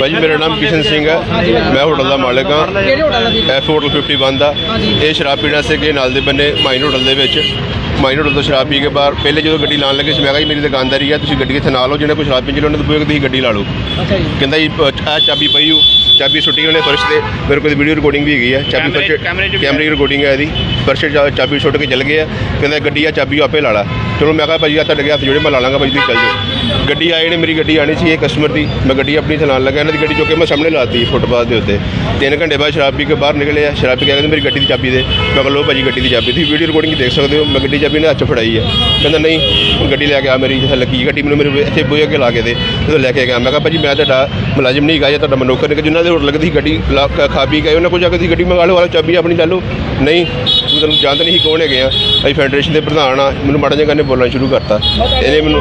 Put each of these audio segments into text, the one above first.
ਭਾਜੀ ਮੇਰਾ ਨਾਮ ਕਿਸ਼ਨ ਸਿੰਘ ਹੈ। ਮੈਂ ਹੋਟਲ ਦਾ ਮਾਲਕ ਹਾਂ। ਐਫ ਹੋਟਲ 51 ਦਾ। ਇਹ ਸ਼ਰਾਬ ਪੀਣਾ ਸੇ ਗਏ ਨਾਲ ਦੇ ਬੰਨੇ ਮਾਈਨ ਹੋਟਲ ਦੇ ਵਿੱਚ। ਮਾਈਨ ਹੋਟਲ ਤੋਂ ਸ਼ਰਾਬ ਪੀ ਕੇ ਬਾਹਰ ਪਹਿਲੇ ਜਦੋਂ ਗੱਡੀ ਲਾਉਣ ਲੱਗੇ ਸੀ ਮੈਂ ਕਿਹਾ ਜੀ ਮੇਰੀ ਦੁਕਾਨਦਾਰੀ ਹੈ ਤੁਸੀਂ ਗੱਡੀ ਇੱਥੇ ਨਾ ਲਓ ਜਿਹਨੇ ਕੋਈ ਸ਼ਰਾਬ ਪੀਣੀ ਉਹਨਾਂ ਤੋਂ ਬੁਏ ਤੁਸੀਂ ਗੱਡੀ ਲਾ ਲਓ। ਅੱਛਾ ਜੀ। ਕਹਿੰਦਾ ਜੀ ਆ ਚਾਬੀ ਪਈ ਹੋ ਚਾਬੀ ਸੁੱਟੀ ਉਹਨੇ ਫਰਸ਼ ਤੇ। ਮੇਰੇ ਕੋਲ ਵੀਡੀਓ ਰਿਕਾਰਡਿੰਗ ਵੀ ਹੈਗੀ ਆ। ਚਾਬੀ ਕੈਮਰੇ- ਫਰਸ਼ ਕੈਮਰੇ ਦੀ ਰਿਕਾਰਡਿੰਗ ਹੈ ਇਹਦੀ। ਫਰਸ਼ ਚਾ- ਚਾਬੀ ਸੁੱਟ ਕੇ ਚੱਲ ਗਏ ਆ। ਕਹਿੰਦਾ ਗੱਡੀ ਆ ਚਾਬੀ ਆਪੇ ਲਾ ਲਾ। ਚਲੋ ਮੈਂ ਕਿਹਾ ਭਾਜੀ ਆ ਤੁਹਾਡੇ ਹੱਥ ਜੋੜੇ ਮੈਂ ਲਾ ਲਾਂਗਾ ਭਾਜੀ ਤੁਸੀਂ ਚੱਲ ਜਾਓ। ਗੱਡੀ ਆਏ ਨੇ ਮੇਰੀ ਗੱਡੀ ਆਣੀ ਸੀ ਇਹ ਕਸਟਮਰ ਦੀ। ਮੈਂ ਗੱਡੀ ਆਪਣੀ ਚਲਾਉਣ ਲੱਗਾ ਇਹਨਾਂ ਦੀ ਗੱਡੀ ਚੁੱਕ ਕੇ ਮੈਂ ਸਾਹਮਣੇ ਲਾਤੀ ਫੁੱਟਪਾਥ ਦੇ ਉੱਤੇ। ਤਿੰਨ ਘੰਟੇ ਬਾਅਦ ਸ਼ਰਾਬ ਪੀ ਕੇ ਬਾਹਰ ਨਿਕਲੇ ਆ। ਸ਼ਰਾਬ ਪੀ ਕੇ ਕਹਿੰਦੇ ਮੇਰੀ ਗੱਡੀ ਦੀ ਚਾਬੀ ਦੇ। ਮੈਂ ਕਿਹਾ ਲਓ ਭਾਜੀ ਗੱਡੀ ਦੀ ਚਾਬੀ। ਤੁਸੀਂ ਵੀਡੀਓ ਰਿਕਾਰਡਿੰਗ ਦੇਖ ਸਕਦੇ ਹੋ ਮੈਂ ਗੱਡੀ ਚਾਬੀ ਨੇ ਹੱਥ ਫੜਾਈ ਹੈ ਕਹਿੰਦਾ ਨਹੀਂ ਹੁਣ ਗੱਡੀ ਲੈ ਕੇ ਆ ਮੇਰੀ ਜਿੱਥੇ ਲੱਗੀ ਗੱਡੀ ਮੈਨੂੰ ਮੇਰੇ ਇੱਥੇ ਬੂਹੇ ਅੱਗੇ ਲਾ ਕੇ ਦੇ। ਜਦੋਂ ਲੈ ਕੇ ਗਿਆ ਮੈਂ ਕਿਹਾ ਭਾਜੀ ਮੈਂ ਤੁਹਾਡਾ ਮੁਲਾਜ਼ਮ ਨਹੀਂ ਹੈਗਾ ਜਾਂ ਤੁਹਾਡਾ ਮਨੋਕਰ ਨਹੀਂ ਗਾ, ਜਿਨ੍ਹਾਂ ਦੇ ਹੋਟਲ ਲੱਗਦੀ ਸੀ ਗੱਡੀ ਲਾ- ਖਾ ਪੀ ਗਏ ਉਹਨਾਂ ਕੋਲ ਜਾ ਕੇ ਤੁਸੀਂ ਗੱਡੀ ਮੰਗਾ ਲਓ ਵਾਲਾ ਚਾਬੀ ਆਪਣੀ ਲੈ ਲਓ। ਨਹੀਂ ਤੂੰ ਤੈਨੂੰ ਜਾਣਦੇ ਨਹੀਂ ਕੌਣ ਹੈਗੇ ਆ। ਅਸੀਂ ਫੈਡਰੇਸ਼ਨ ਦੇ ਪ੍ਰਧਾਨ ਆ ਮੈਨੂੰ ਮਾੜਾ ਜਿਹਾ ਕਹਿੰਦੇ ਬੋਲਣਾ ਸ਼ੁਰੂ ਕਰਤਾ। ਇਹਨੇ ਮੈਨੂੰ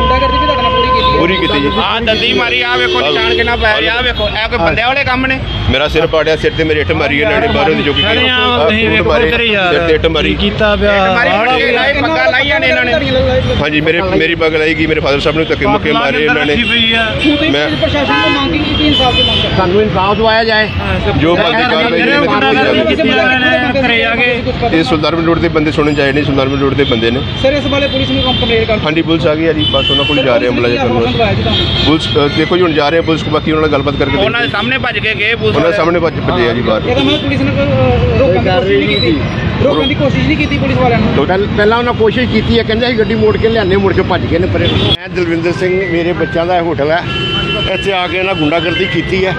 ਪੂਰੀ ਕੀਤੀ ਜੀ। ਆ ਦੰਦੀ ਮਾਰੀ ਆ ਵੇਖੋ ਨਿਸ਼ਾਨ ਕਿੰਨਾ ਪੈ ਰਿਹਾ ਆ ਵੇਖੋ ਇਹ ਕੋਈ ਬੰਦਿਆਂ ਵਾਲੇ ਕੰਮ ਨੇ? ਮੇਰਾ ਸਿਰ ਪਾੜਿਆ ਸਿਰ ਤੇ ਮੇਰੇ ਇੱਟ ਮਾਰੀ ਇਹਨਾਂ ਨੇ ਬਾਹਰੋਂ ਦੀ ਜੋ ਕਿ ਨਹੀਂ ਵੇਖੋ ਇੱਧਰ ਹੀ ਯਾਰ ਸਿਰ ਤੇ ਇੱਟ ਮਾਰੀ। ਕੀਤਾ ਪਿਆ? ਇਹਨਾਂ ਨੇ। ਹਾਂਜੀ ਮੇਰੇ ਮੇਰੀ ਪੱਗ ਲਾਈ ਗਈ ਮੇਰੇ ਫਾਦਰ ਸਾਹਿਬ ਨੂੰ ਧੱਕੇ ਮੁੱਕੇ ਮਾਰੇ ਇਹਨਾਂ ਨੇ। ਮੈਂ- ਪ੍ਰਸ਼ਾਸਨ ਤੋਂ ਮੰਗ ਕੀ ਕੀ ਇਨਸਾਫ ਦੀ ਮੰਗ ਸਾਨੂੰ ਇਨਸਾਫ ਦਵਾਇਆ ਜਾਏ। ਜੋ ਬੰਦੀ ਕਾਰਵਾਈ ਦੀ ਆ ਕੇ ਇਹ ਸੁਲਤਾਨਪੁਰ ਰੋਡ ਬੰਦੇ ਸੁਣਨ ਚਾਹੀਦੇ ਨਹੀਂ ਸੁਲਤਾਨਪੁਰ ਰੋਡ ਦੇ ਬੰਦੇ ਨੇ। ਸਰ ਇਸ ਬਾਰੇ ਪੁਲਿਸ ਨੂੰ ਕੰਪਲੇਂਟ ਕਰ। ਹਾਂਜੀ ਪੁਲਿਸ ਆ ਗਈ ਹੈ ਜੀ ਬਸ ਉਹਨਾਂ ਕੋਲ ਜਾ ਰਹੇ ਹਾਂ ਮੁਲਾਜ਼ਮ ਕਰਨ ਪੁਲਿਸ ਦੇਖੋ ਜੀ ਹੁਣ ਜਾ ਰਹੇ ਹਾਂ ਪੁਲਿਸ ਕੋਲ ਬਾਕੀ ਉਹਨਾਂ ਨਾਲ ਗੱਲਬਾਤ ਕਰਕੇ ਉਹਨਾਂ ਦੇ ਸਾਹਮਣੇ ਭੱਜ ਕੇ ਗਏ ਪੁਲਿਸ ਉਹਨਾਂ ਦੇ। ਸਾਹਮਣੇ ਭੱਜ ਭੱਜੇ ਆ ਜੀ ਬਾਹਰ। ਇਹਦਾ ਮਤਲਬ ਪੁਲਿਸ ਨੇ ਰੋਕਣ ਦੀ ਕੋਸ਼ਿਸ਼ ਨਹੀਂ ਕੀਤੀ। ਰੋਕਣ ਦੀ ਕੋਸ਼ਿਸ਼ ਨਹੀਂ ਕੀਤੀ ਪੁਲਿਸ ਵਾਲਿਆਂ ਨੂੰ। ਪਹਿਲ- ਪਹਿਲਾਂ ਉਹਨਾਂ ਕੋਸ਼ਿਸ਼ ਕੀਤੀ ਹੈ ਕਹਿੰਦੇ ਅਸੀਂ ਗੱਡੀ ਮੋੜ ਕੇ ਲਿਆਨੇ ਮੁੜ ਕੇ ਭੱਜ ਗਏ ਨੇ ਪਰੇ। ਮੈਂ ਦਲਵਿੰਦਰ ਸਿੰਘ, ਮੇਰੇ ਬੱਚਿਆਂ ਦਾ ਇਹ ਹੋਟਲ ਹੈ। ਇੱਥੇ ਆ ਕੇ ਇਹਨਾਂ ਗੁੰਡਾਗਰਦੀ ਕੀਤੀ ਹੈ।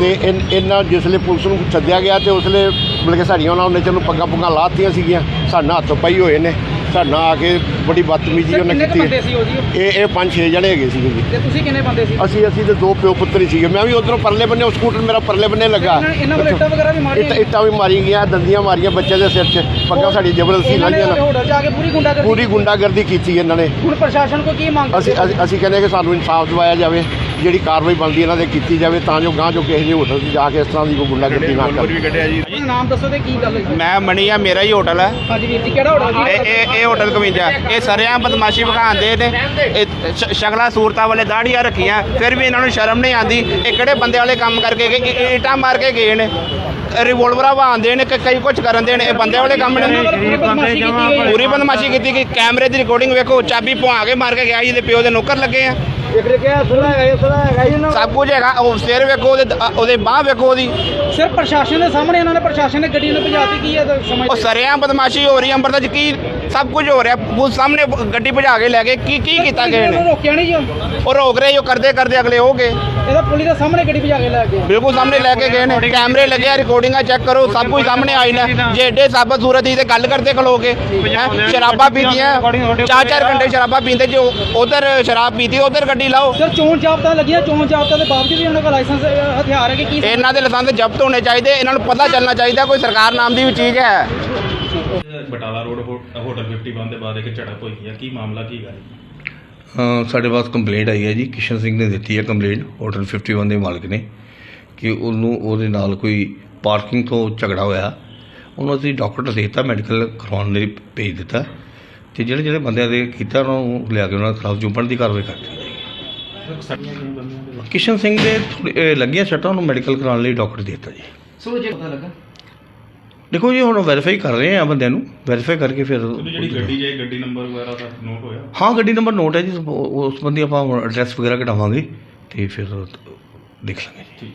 ਤੇ ਇਨ- ਇਹਨਾਂ ਜਿਸਲੇ ਪੁਲਿਸ ਨੂੰ ਸੱਦਿਆ ਗਿਆ ਤੇ ਉਸਲੇ ਮਤਲਬ ਕਿ ਸਾਡੀਆਂ ਉਹਨਾਂ ਨੇ ਚਲੋ ਪੱਗਾਂ ਪੁੱਗਾਂ ਲਾਤੀਆਂ ਸੀਗੀਆਂ। ਸਾਡੇ ਹੱਥ ਪਈ ਹੋਏ ਨੇ। ਸਾਡੇ ਨਾਲ ਆ ਕੇ ਬੜੀ ਬਦਤਮੀਜ਼ੀ ਉਹਨਾਂ ਕਿੰਨੇ ਕੁ ਕੀਤੀ ਬੰਦੇ ਹੈ। ਸੀ ਉਹ ਜੀ? ਇਹ ਇਹ ਪੰਜ ਛੇ ਜਣੇ ਹੈਗੇ ਸੀਗੇ ਜੀ। ਤੇ ਤੁਸੀਂ ਕਿੰਨੇ ਬੰਦੇ ਸੀ? ਅਸੀਂ ਅਸੀਂ ਤੇ ਦੋ ਪਿਓ ਪੁੱਤਰ ਹੀ ਸੀਗੇ। ਮੈਂ ਵੀ ਉਧਰੋਂ ਪਰਲੇ ਬੰਨੇ ਉਹ ਸਕੂਟਰ ਮੇਰਾ ਪਰਲੇ ਬੰਨੇ ਲੱਗਾ। ਇਹਨਾਂ- ਇਹਨਾਂ ਵੱਲ ਇੱਟਾਂ ਵਗੈਰਾ ਵੀ ਮਾਰੀਆਂ ਇੱਟ- ਇੱਟਾਂ ਵੀ ਮਾਰੀ ਗਈਆਂ ਦੰਦੀਆਂ ਮਾਰੀਆਂ ਬੱਚੇ ਦੇ ਸਿਰ 'ਚ। ਪੱਗਾਂ ਸਾਡੀ ਜ਼ਬਰਦਸਤੀ ਇਹਨਾਂ ਨੇ ਲਾਈਆਂ ਨਾ। ਹੋਟਲ ਜਾ ਕੇ ਪੂਰੀ ਗੁੰਡਾਗਰਦੀ ਪੂਰੀ ਗੁੰਡਾਗਰਦੀ ਕੀਤੀ ਇਹਨਾਂ ਨੇ। ਹੁਣ ਪ੍ਰਸ਼ਾਸਨ ਕੋ ਕੀ ਮੰਗ ਅਸੀਂ ਅਸੀਂ- ਅਸੀਂ ਕਹਿੰਦੇ ਕਿ ਸਾਨੂੰ ਇਨਸਾਫ ਦਿਵਾਇਆ ਜਾਵੇ। ਜਿਹੜੀ ਕਾਰਵਾਈ ਬਣਦੀ ਇਹਨਾਂ ਦੇ ਕੀਤੀ ਜਾਵੇ ਤਾਂ ਜੋ ਗਾਂ ਜੋ ਕਿਸੇ ਦੇ ਹੋਟਲ 'ਚ ਜਾ ਕੇ ਇਸ ਤਰ੍ਹਾਂ ਦੀ ਕੋਈ ਗੁੰਡਾਗਰਦੀ ਨਾ ਕੱਢਿਆ ਜੀ? ਆਪਣਾ ਨਾਮ ਦੱਸੋ ਤੇ ਕੀ ਗੱਲ ਹੈ ਮੈਂ ਮਣੀ ਆ ਮੇਰਾ ਹੀ ਹੋਟਲ ਹੈ ਹਾਂਜੀ ਵੀਰ ਜੀ ਕਿਹੜਾ ਹੋਟਲ ਇਹ ਜੀ ਇਹ ਇਹ ਹੋਟਲ ਕਮਿੰਜਾ ਇਹ ਸਰਿਆਂ ਬਦਮਾਸ਼ੀ ਵਿਖਾਉਂਦੇ ਨੇ ਇਹ ਸ਼- ਸ਼ਕਲਾਂ ਸੂਰਤਾਂ ਵਾਲੇ ਦਾੜੀਆਂ ਰੱਖੀਆਂ ਫਿਰ ਵੀ ਇਹਨਾਂ ਨੂੰ ਸ਼ਰਮ ਨਹੀਂ ਆਉਂਦੀ। ਇਹ ਕਿਹੜੇ ਬੰਦੇ ਵਾਲੇ ਕੰਮ ਕਰਕੇ ਗਏ? ਇਹ- ਇਹ ਇੱਟਾਂ ਮਾਰ ਕੇ ਗਏ ਨੇ। ਰਿਵੋਲਵਰਾਂ ਵਾਂਦੇ ਨੇ ਕਿ ਕਈ ਕੁਝ ਕਰਨ ਦੇ ਨੇ। ਇਹ ਬੰਦੇ ਵਾਲੇ ਕੰਮ ਨੇ। ਪੂਰੀ ਬਦਮਾਸ਼ੀ ਕੀਤੀ ਗਈ ਪੂਰੀ ਬਦਮਾਸ਼ੀ ਕੀਤੀ ਕਿ ਕੈਮਰੇ ਦੀ ਰਿਕਾਰਡਿੰਗ ਵੇਖੋ ਚਾਬੀ ਪਵਾ ਕੇ ਮਾਰ ਕੇ ਗਿਆ ਇਹਦੇ ਪਿਓ ਦੇ ਨੌਕਰ ਲੱਗੇ ਆ। ਸਭ ਕੁਝ ਹੈਗਾ ਉਹ ਸਿਰ ਵੇਖੋ ਉਹਦੇ ਦ- ਉਹਦੇ ਬਾਹ ਵੇਖੋ ਉਹਦੀ। ਸਿਰ ਪ੍ਰਸ਼ਾਸਨ ਦੇ ਸਾਹਮਣੇ ਇਹਨਾਂ ਨੇ ਪ੍ਰਸ਼ਾਸਨ ਨੇ ਗੱਡੀ ਨੂੰ ਭਜਾਤੀ ਕੀ ਹੈ ਸਮਝ ਉਹ ਸਰਿਆਂ ਬਦਮਾਸ਼ੀ ਹੋ ਰਹੀ ਅੰਮ੍ਰਿਤਸਰ ਚ ਕੀ ਸਭ ਕੁਝ ਹੋ ਰਿਹਾ। ਉਹ ਸਾਹਮਣੇ ਗੱਡੀ ਭਜਾ ਕੇ ਲੈ ਗਏ। ਕੀ ਕੀ ਕੀਤਾ ਗਏ ਨੇ? ਰੋਕਿਆ ਨਹੀਂ ਜੀ ਉਹ। ਰੋਕ ਰਹੇ ਜੋ ਕਰਦੇ ਕਰਦੇ ਅਗਲੇ ਹੋ ਗਏ। ਇਹਦਾ ਪੁਲਿਸ ਦੇ ਸਾਹਮਣੇ ਗੱਡੀ ਭਜਾ ਕੇ ਲੈ ਗਿਆ ਬਿਲਕੁਲ ਸਾਹਮਣੇ ਲੈ ਕੇ ਗਏ ਨੇ। ਕੈਮਰੇ ਲੱਗੇ ਆ ਰਿਕਾਰਡਿੰਗਾਂ ਚੈੱਕ ਕਰੋ ਸਭ ਕੁਝ ਸਾਹਮਣੇ ਆਈ ਨਾ। ਜੇ ਏਡੇ ਸਾਬਤ ਸੂਰਤ ਹੀ ਤੇ ਗੱਲ ਕਰਦੇ ਖਲੋ ਕੇ। ਹੈਂ? ਸ਼ਰਾਬਾਂ ਪੀਤੀਆਂ। ਚਾਰ ਚਾਰ ਘੰਟੇ ਸ਼ਰਾਬਾਂ ਪੀਂਦੇ ਜੋ ਉਧਰ ਸ਼ਰਾਬ ਪੀਤੀ ਉਧਰ ਗੱਡੀ ਲਾਓ। ਸਰ ਚੋਣ ਜਾਬਤਾ ਲੱਗੀਆਂ ਚੋਣ ਜਾਬਤਾ ਦੇ ਬਾਵਜੂਦ ਵੀ ਉਹਨਾਂ ਕੋਲ ਲਾਇਸੈਂਸ ਹਥਿਆਰ ਹੈ ਕਿ ਕੀ ਇਹਨਾਂ ਦੇ ਲਾਇਸੈਂਸ ਜ਼ਬਤ ਹੋਣੇ ਚਾਹੀਦੇ। ਇਹਨਾਂ ਨੂੰ ਪਤਾ ਚੱਲਣਾ ਚਾਹੀਦਾ ਕੋਈ ਸਰਕਾਰ ਨਾਮ ਦੀ ਵੀ ਚੀਜ਼ ਹੈ। ਬਟਾਲਾ ਰੋਡ ਹੋਟਲ 51 ਦੇ ਬਾਅਦ ਇੱਕ ਝੜਪ ਹੋਈ ਹੈ ਕੀ ਮਾਮਲਾ ਕੀ ਗੱਲ? ਅ, ਸਾਡੇ ਪਾਸ ਕੰਪਲੇਂਟ ਆਈ ਹੈ ਜੀ। ਕਿਸ਼ਨ ਸਿੰਘ ਨੇ ਦਿੱਤੀ ਹੈ ਕੰਪਲੇਂਟ ਹੋਟਲ 51 ਦੇ ਮਾਲਕ ਨੇ ਕਿ ਉਹਨੂੰ ਉਹਦੇ ਨਾਲ ਕੋਈ ਪਾਰਕਿੰਗ ਤੋਂ ਝਗੜਾ ਹੋਇਆ। ਉਹਨੂੰ ਅਸੀਂ ਡਾਕਟਰ ਦੇ ਦਿੱਤਾ ਮੈਡੀਕਲ ਕਰਵਾਉਣ ਲਈ ਭੇਜ ਦਿੱਤਾ। ਤੇ ਜਿਹੜੇ ਜਿਹੜੇ ਬੰਦਿਆਂ ਦੇ ਕੀਤਾ ਉਹਨਾਂ ਨੂੰ ਲਿਆ ਕੇ ਉਹਨਾਂ ਦੇ ਖਿਲਾਫ ਜੁੰਪਣ ਦੀ ਕਾਰਵਾਈ ਕਰ ਦਿੱਤੀ। ਕਿਸ਼ਨ ਸਿੰਘ ਦੇ ਥੋੜ੍ਹੀ- ਅ, ਲੱਗੀਆਂ ਸੱਟਾਂ ਉਹਨੂੰ ਮੈਡੀਕਲ ਕਰਾਉਣ ਲਈ ਡਾਕਟਰ ਦੇ ਦਿੱਤਾ ਜੀ। ਸੋ ਜੇ ਪਤਾ ਲੱਗਾ ਦੇਖੋ ਜੀ ਹੁਣ ਵੈਰੀਫਾਈ ਕਰ ਰਹੇ ਆ ਬੰਦਿਆਂ ਨੂੰ। ਵੈਰੀਫਾਈ ਕਰਕੇ ਫਿਰ ਜਿਹੜੀ ਗੱਡੀ ਜਾਏ ਗੱਡੀ ਨੰਬਰ ਵਗੈਰਾ ਦਾ ਨੋਟ ਹੋਇਆ। ਹਾਂ ਗੱਡੀ ਨੰਬਰ ਨੋਟ ਹੈ ਜੀ। ਉਸ ਬੰਦੀ ਆਪਾਂ ਐਡਰੈਸ ਵਗੈਰਾ ਕਢਾਵਾਂਗੇ ਤੇ ਫਿਰ ਦੇਖ ਲਾਂਗੇ। ਜੀ